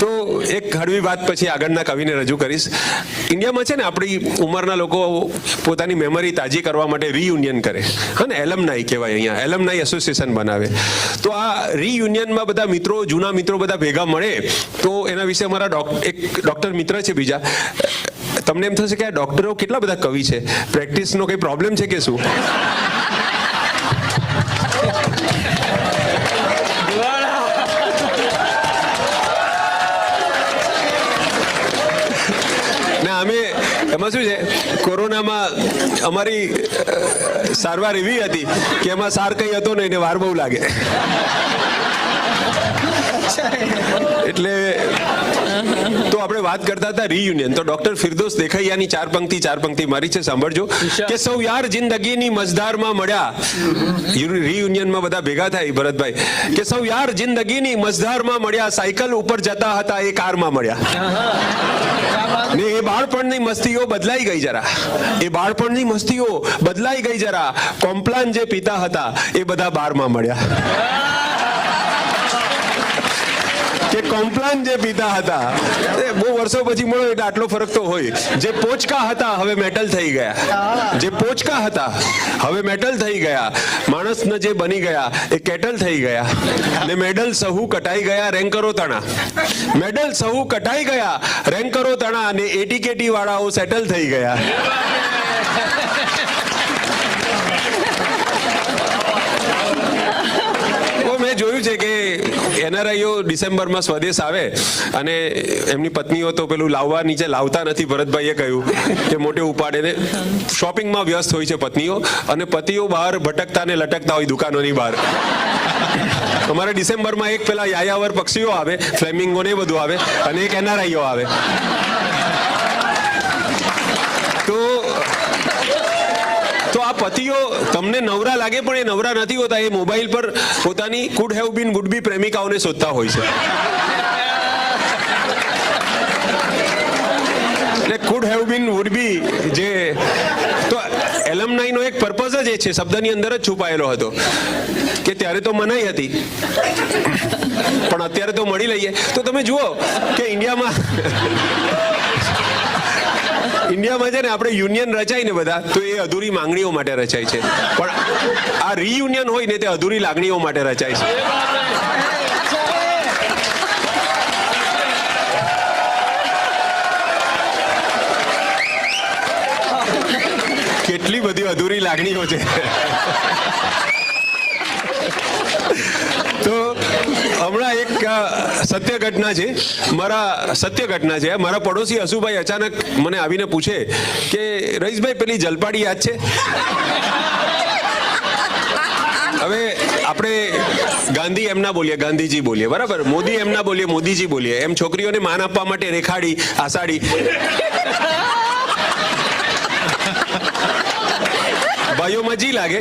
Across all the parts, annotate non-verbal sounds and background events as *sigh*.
તો એક હળવી વાત પછી આગળના કવિને રજૂ કરીશ. ઇન્ડિયામાં છે ને આપણી ઉંમરના લોકો પોતાની મેમરી તાજી કરવા માટે રિયુનિયન કરે. હા ને એલમનાઈ કહેવાય અહીંયા. એલમનાઈ એસોસિએશન બનાવે. તો આ રિયુનિયનમાં બધા મિત્રો, જૂના મિત્રો બધા ભેગા મળે તો એના વિશે અમારા એક ડૉક્ટર મિત્ર છે બીજા. તમને એમ થશે કે આ ડૉક્ટરો કેટલા બધા કવિ છે? પ્રેક્ટિસનો કંઈ પ્રોબ્લેમ છે કે શું? અમે એમાં શું છે કોરોનામાં અમારી સારવાર એવી હતી કે એમાં સાર કંઈ હતો નહીં ને વાર બહુ લાગે. એટલે તો આપણે વાત કરતા હતા રિયુનિયન તો ડોક્ટર ફિરદોસ દેખૈયાની ચાર પંક્તિ ચાર પંક્તિ મારી છે સાંભળજો. કે સૌ યાર જિંદગીની મજદારમાં મળ્યા. રીયુનિયનમાં બધા ભેગા થાય ભરતભાઈ. કે સૌ યાર જિંદગીની મજદારમાં મળ્યા સાયકલ ઉપર જતા હતા એ કારમાં મળ્યા. ને એ બાળપણની મસ્તીઓ બદલાઈ ગઈ જરા. એ બાળપણની મસ્તીઓ બદલાઈ ગઈ જરા. કોમ્પ્લાન જે પિતા હતા એ બધા બારમાં મળ્યા. કોમ્પ્લાન જે પીતા હતા એ બહુ વર્ષો પછી મળ્યો એટલે આટલો ફરક તો હોય. જે પોચકા હતા હવે મેટલ થઈ ગયા. જે પોચકા હતા હવે મેટલ થઈ ગયા. માણસને જે બની ગયા એ કેટલ થઈ ગયા. ને મેડલ સહુ કટાઈ ગયા રેન્કરો તણા. મેડલ સહુ કટાઈ ગયા રેન્કરો તણા અને એટી કેટી વાળાઓ સેટલ થઈ ગયા. *laughs* મેં જોયું છે કે એનઆરઆઈઓ ડિસેમ્બરમાં સ્વદેશ આવે અને એમની પત્નીઓ તો પેલું લાવવા નીચે લાવતા નથી, ભરતભાઈએ કહ્યું કે મોટે ઉપાડે શોપિંગમાં વ્યસ્ત હોય છે પત્નીઓ અને પતિઓ બહાર ભટકતા ને લટકતા હોય દુકાનોની બહાર. અમારે ડિસેમ્બરમાં એક પેલા યાયાવર પક્ષીઓ આવે ફ્લેમિંગો ને બધું આવે અને એક એનઆરઆઈઓ આવે તો તો આ પતિઓ તમને નવરા લાગે પણ એ નવરા નથી હોતા. એ મોબાઈલ પર પોતાની could have been would be પ્રેમિકાઓને શોધતા હોય છે. એટલે could have been would be જે તો એલમનાઈનો એક પર્પઝ જ એ છે, શબ્દની અંદર જ છુપાયેલો હતો. કે ત્યારે તો મનાઈ હતી. પણ અત્યારે તો મળી લઈએ. તો તમે જુઓ કે ઇન્ડિયામાં ઇન્ડિયામાં છે ને આપણે યુનિયન રચાય ને બધા, તો એ અધૂરી માંગણીઓ માટે રચાય છે. પણ આ રિયુનિયન હોય ને તે અધૂરી લાગણીઓ માટે રચાય છે. કેટલી બધી અધૂરી લાગણીઓ છે. તો હમણાં એક સત્ય ઘટના છે. મારા સત્ય ઘટના છે. મારા પડોશી હસુભાઈ અચાનક મને આવીને પૂછે કે, રઈશભાઈ, પેલી જલપાડી યાદ છે? હવે આપણે ગાંધી એમના બોલીએ, ગાંધીજી બોલીએ, બરાબર? મોદી એમના બોલીએ, મોદીજી બોલીએ. એમ છોકરીઓને માન આપવા માટે રેખાડી, આસાડી. ભાઈઓમાં જી લાગે.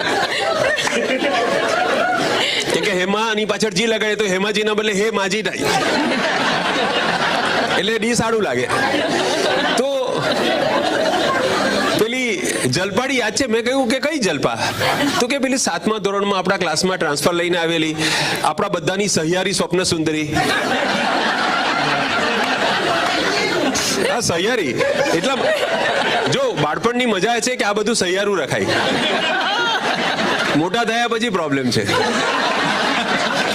કેમ કે હેમા આની પાછળ જી લગાડે તો હેમાજી ના બદલે હે માજી થાય એટલે ડી સારું લાગે. તો પેલી જલપાડી યાદ છે? મેં કહ્યું કે કઈ જલપા? તો કે પેલી સાતમા ધોરણમાં આપણા ક્લાસમાં ટ્રાન્સફર લઈને આવેલી આપણા બધાની સહિયારી સ્વપ્ન સુંદરી. આ સહિયારી? એટલા જો બાળપણની મજા છે કે આ બધું સહિયારું રખાય. મોટા થયા પછી પ્રોબ્લેમ છે.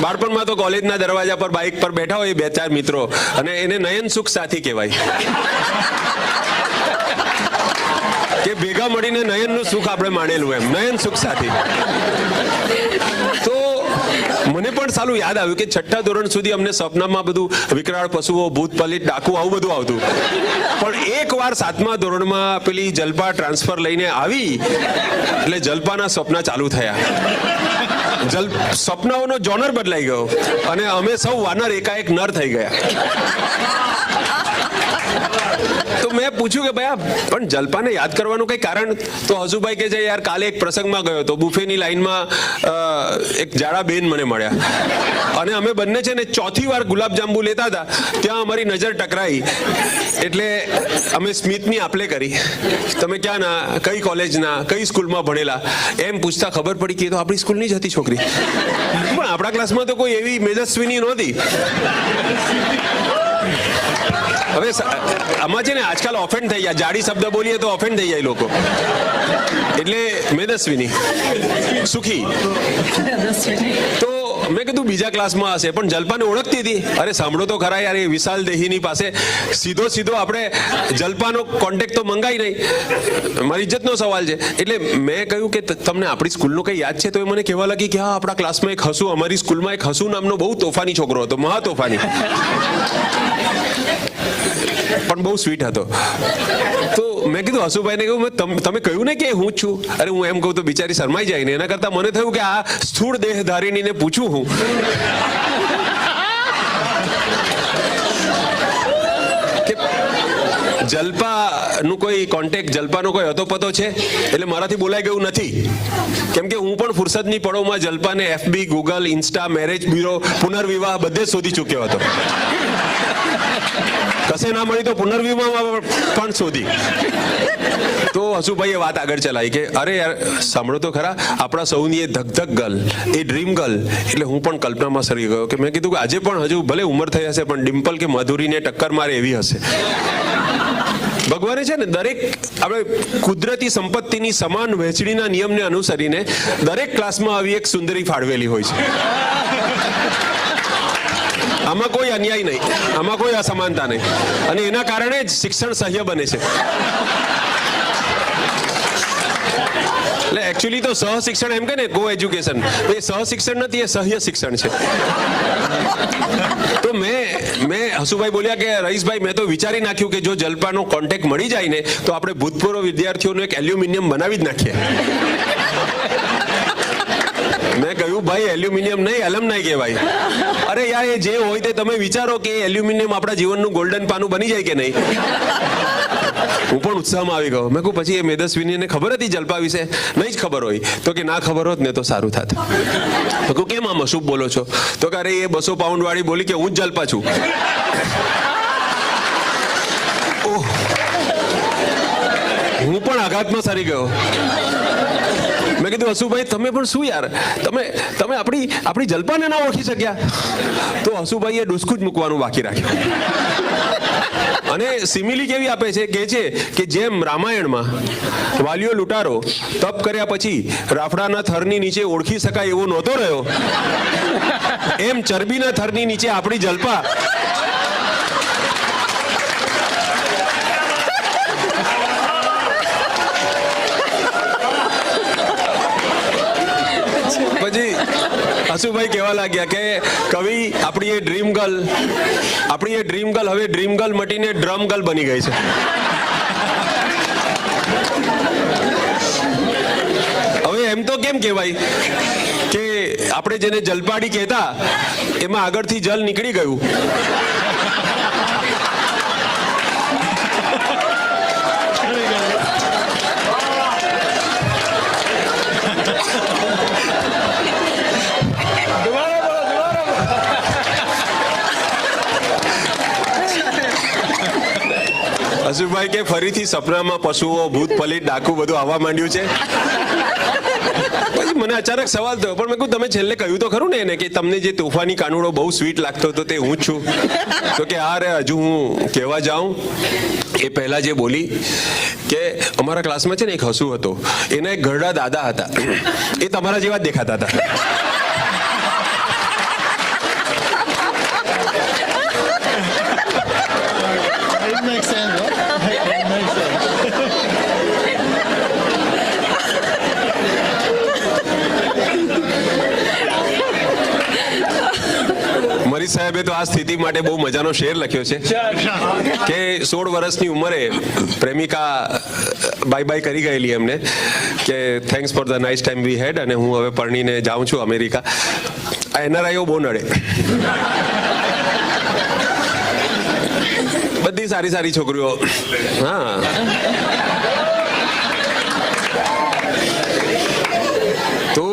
બાળપણમાં તો કોલેજના દરવાજા પર બાઇક પર બેઠા હોય બે ચાર મિત્રો. અને એને નયન સુખ સાથી કહેવાય. કે ભેગા મળીને નયનનું સુખ આપણે માણેલું એમ. નયન સુખ સાથી. તો મને પણ સાલું યાદ આવ્યું કે છઠ્ઠા ધોરણ સુધી અમને સપનામાં બધું વિકરાળ પશુઓ, ભૂત, પલિત, ડાકુ આવું બધું આવતું. પણ એક વાર સાતમા ધોરણમાં પેલી જલપા ટ્રાન્સફર લઈને આવી. એટલે જલપાના સપના ચાલુ થયા. જલ સપનાઓનો જોનર બદલાઈ ગયો અને અમે સૌ વાનર એકાએક નર થઈ ગયા. તો મેં પૂછ્યું કે ભાઈ, આ પણ જલપાને યાદ કરવાનું કઈ કારણ? તો હજુભાઈ કે છે, યાર, કાલે એક પ્રસંગમાં ગયો તો બુફેની લાઈનમાં એક જાડા બેન મને મળ્યા. અને અમે બંને છે ને ચોથી વાર ગુલાબજાંબુ લેતા હતા. ત્યાં અમારી નજર ટકરાઈ. એટલે અમે સ્મિતની આપલે કરી. તમે ક્યાં ના? કઈ કોલેજના કઈ સ્કૂલમાં ભણેલા? એમ પૂછતા ખબર પડી કે તો આપણી સ્કૂલની જ હતી છોકરી. પણ આપણા ક્લાસમાં તો કોઈ એવી મેજસ્વીની નહોતી. હવે આમાં છે ને આજકાલ ઓફેન્ડ થઈ ગયા. જાડી શબ્દ બોલીએ તો ઓફેન્ડ થઈ જાય લોકો. એટલે મેદસ્વીની સુખી. તો મેં કીધું બીજા ક્લાસમાં હશે, પણ જલપાને ઓળખતી હતી. અરે સાંભળો તો ખરા યાર, એ વિશાલ દેહીની પાસે સીધો સીધો આપણે જલપાનો કોન્ટેક્ટ તો મંગાઈ નહીં. મારી ઇજ્જતનો સવાલ છે. એટલે મેં કહ્યું કે તમને આપણી સ્કૂલનું કંઈ યાદ છે? તો એ મને કહેવા લાગી કે હા, આપણા ક્લાસમાં એક હસુ, અમારી સ્કૂલમાં એક હસુ નામનો બહુ તોફાની છોકરો હતો, મહા તોફાની. પણ બહુ સ્વીટ હતો. તો મેં કીધું, હસુભાઈને કહ્યું તમ- કહ્યું ને કે હું છું? અરે, હું એમ કહું તો બિચારી શરમાઈ જાય ને. એના કરતાં મને થયું કે આ સ્થૂળ દેહધારીણીને પૂછું હું. જલપાનું કોઈ કોન્ટેક્ટ જલપાનો કોઈ હતો છે? એટલે મારાથી બોલાઈ ગયું નથી. કેમ કે હું પણ ફુરસદની પળોમાં જલપાને FB Google insta marriage bureau પુનર્વિવાહ બધે શોધી ચૂક્યો હતો. કશે ના મળી તો પુનર્વિવાહમાં પણ શોધી. તો હસુભાઈએ વાત આગળ ચલાવી કે, અરે યાર, સાંભળો તો ખરા, આપણા સૌની એ ધગધગ ગર્લ, એ ડ્રીમ ગર્લ. એટલે હું પણ કલ્પનામાં સરી ગયો કે મેં કીધું કે આજે પણ હજુ ભલે ઉંમર થઈ હશે, પણ ડિમ્પલ કે મધુરીને ટક્કર મારે એવી હશે. ભગવાને છે ને દરેક આપણે કુદરતી સંપત્તિની સમાન વહેંચણીના નિયમને અનુસરીને દરેક ક્લાસમાં આવી એક સુંદરી ફાળવેલી હોય છે. આમાં કોઈ અન્યાય નહીં, આમાં કોઈ અસમાનતા નહીં. અને એના કારણે જ શિક્ષણ સહ્ય બને છે. એટલે એકચ્યુઅલી તો સહ શિક્ષણ એમ કે ને કો એજ્યુકેશન એ સહ શિક્ષણ નથી, એ સહ્ય શિક્ષણ છે. તો મેં મેં હસુભાઈ બોલ્યા કે રહીશભાઈ મેં તો વિચારી નાખ્યું કે જો જલપાનો કોન્ટેક્ટ મળી જાય ને, તો આપણે ભૂતપૂર્વ વિદ્યાર્થીઓનું એક એલ્યુમિનિયમ બનાવી જ નાખીએ. મેં કહ્યું, ભાઈ એલ્યુમિનિયમ નહીં એલમ નહીં કહેવાય. અરે યાર, એ જે હોય તે તમે વિચારો કે એલ્યુમિનિયમ આપણા જીવનનું ગોલ્ડન પાનું બની જાય કે નહીં? હું પણ ઉત્સાહમાં આવી ગયો. મેં કહું, પછી એ મેદસ્વીનીને ખબર હતી જલપા વિશે? નહીં જ ખબર હોય. તો કે, ના ખબર હોત, ને તો સારું થાત. તો કહું, કેમ આમ અશુભ બોલો છો? તો કે, અરે, એ બસો પાઉન્ડ વાળી બોલી કે, હું જ જલપા છું. હું પણ આઘાતમાં સરી ગયો. મેં કીધું હસુભાઈ તમે પણ શું યાર? તમે તમે આપણી આપણી જલપાને ના ઓળખી શક્યા? તો હસુભાઈએ ડુસકું જ મૂકવાનું બાકી રાખ્યું. અને સિમિલી કેવી આપે છે? કે છે કે જેમ રામાયણમાં વાલીઓ લૂંટારો, તપ કર્યા પછી રાફડાના થરની નીચે ઓળખી શકાય એવો નહોતો રહ્યો. એમ ચરબીના થરની નીચે આપણી જલપા પછી હસુભાઈ કહેવા લાગ્યા કે, કવિ, આપણી એ ડ્રીમ ગર્લ આપણી એ ડ્રીમ ગર્લ હવે ડ્રીમ ગર્લ મટીને ડ્રમ ગર્લ બની ગઈ છે. હવે એમ તો કેમ કહેવાય કે આપણે જેને જલપાડી કહેતા, એમાં આગળથી જલ નીકળી ગયું. હસુભાઈ કે ફરીથી સપનામાં પશુઓ, ભૂત, પલિત, ડાકુ બધું આવવા માંડ્યું છે? પછી મને અચાનક સવાલ થયો, પણ મેં કહ્યું તમે છેલ્લે કહ્યું તો ખરું ને એને કે તમને જે તોફાની કાનુડો બહુ સ્વીટ લાગતો હતો તે હું જ છું. તો કે, હા રે, હજુ હું કહેવા જાઉં. એ પહેલા જે બોલી કે, અમારા ક્લાસમાં છે ને એક હસુ હતો. એના એક ઘરડા દાદા હતા. એ તમારા જેવા જ દેખાતા હતા. મરી સાહેબે તો આ સ્થિતિ માટે બહુ મજાનો શેર લખ્યો છે કે સોળ વર્ષની ઉંમરે પ્રેમિકા બાય બાય કરી ગયેલી એમને કે thanks for the nice time we had અને હું હવે પરણીને જાઉં છું અમેરિકા. આ એનઆરઆઈઓ બહુ નડે. બધી સારી સારી છોકરીઓ. હા તો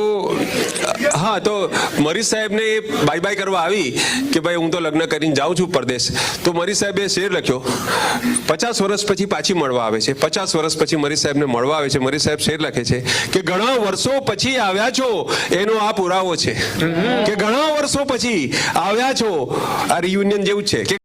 હા, તો મરીશ સાહેબને એ બાય બાય કરવા આવી કે ભાઈ હું તો લગ્ન કરીને જાઉં છું પરદેશ. તો મરીઝ સાહેબે શેર લખ્યો, પચાસ વર્ષ પછી પાછી મળવા આવે છે. પચાસ વર્ષ પછી મરીઝ સાહેબને મળવા આવે છે. મરીશ સાહેબ શેર લખે છે કે, ઘણા વર્ષો પછી આવ્યા છો. એનો આ પુરાવો છે. કે ઘણા વર્ષો પછી આવ્યા છો. આ રિયુનિયન જેવું છે. કે